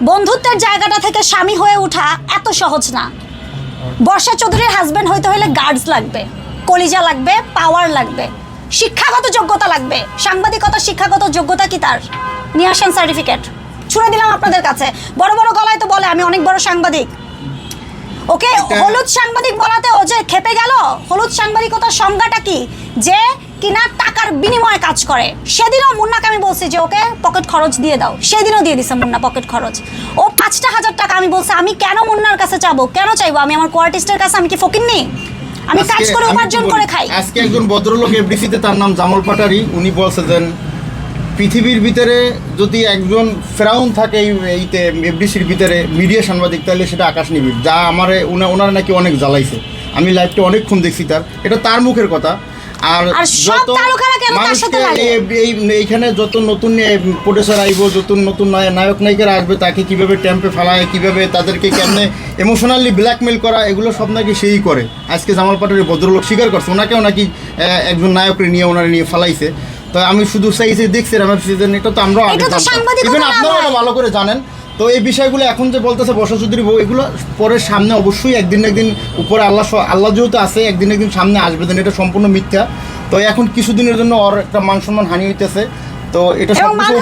বন্ধুত্বের জায়গাটা থেকে স্বামী হয়ে ওঠা এত সহজ না। বর্ষা চৌধুরীর হাজবেন্ড হইতে হলে গার্ডস লাগবে কলিজা লাগবে পাওয়ার লাগবে শিক্ষাগত যোগ্যতা লাগবে। সাংবাদিকতা শিক্ষাগত যোগ্যতা কি তার? নিয়ে আসেন সার্টিফিকেট ছুড়ে দিলাম আপনাদের কাছে। বড় বড় গলায় তো বলে আমি অনেক বড় সাংবাদিক। ওকে হলুদ সাংবাদিক বলাতে ও যে খেপে গেল হলুদ সাংবাদিকতার সংজ্ঞাটা কি? যে কিনা টাকার বিনিময়ে কাজ করে। সেদিনও মুন্নাকে আমি বলছি যে ওকে পকেট খরচ দিয়ে দাও। সেদিনও দিয়ে দিছে মুন্না পকেট খরচ। ও পাঁচটা হাজার টাকা আমি বলছি আমি কেন মুন্নার কাছে চাবো কেন চাইব? আমি আমার কোয়ার্টিস্টের কাছে আমি কি ফকির নেই? আমি কাজ করে উপার্জন করে খাই। আজকে একজন ভদ্রলোক এফডিসিতে তার নাম জামল পাটারি উনি বলছে যে পৃথিবীর ভিতরে যদি একজন ফেরাউন থাকে এইতে এফডিসির ভিতরে মিডিয়া সাংবাদিক তাহলে সেটা আকাশ নিবিড়। যা আমার ওনারা নাকি অনেক জ্বালাইছে। আমি লাইভটা অনেকক্ষণ দেখছি তার। এটা তার মুখের কথা। আর এই এইখানে যত নতুন প্রডিউসার আইব যত নতুন নায়ক নায়িকারা আসবে তাকে কীভাবে ট্যাম্পে ফেলায় কীভাবে তাদেরকে কেমনে ইমোশনালি ব্ল্যাকমেল করা এগুলো সব নাকি সেই করে। আজকে জামাল ভদ্রলোক স্বীকার করছে। ওনাকেও নাকি একজন নায়করে নিয়ে ওনারা নিয়ে ফেলাইছে। তো আমি শুধু সেই যে দেখছি আমার সিজন এটা তো আমরাও আগে জানতাম। সাংবাদিকতা আপনারাও ভালো করে জানেন। তো এই বিষয়গুলো এখন যে বলতেছে বর্ষা চৌধুরী বউ এগুলো পরে সামনে অবশ্যই একদিন না একদিন উপরে আল্লাহ আল্লাহ যেহেতু আছে একদিন একদিন সামনে আসবে দেন এটা সম্পূর্ণ মিথ্যা। তো এখন কিছুদিনের জন্য ওর একটা মান সম্মান হানি হইতেছে। তো এটা সব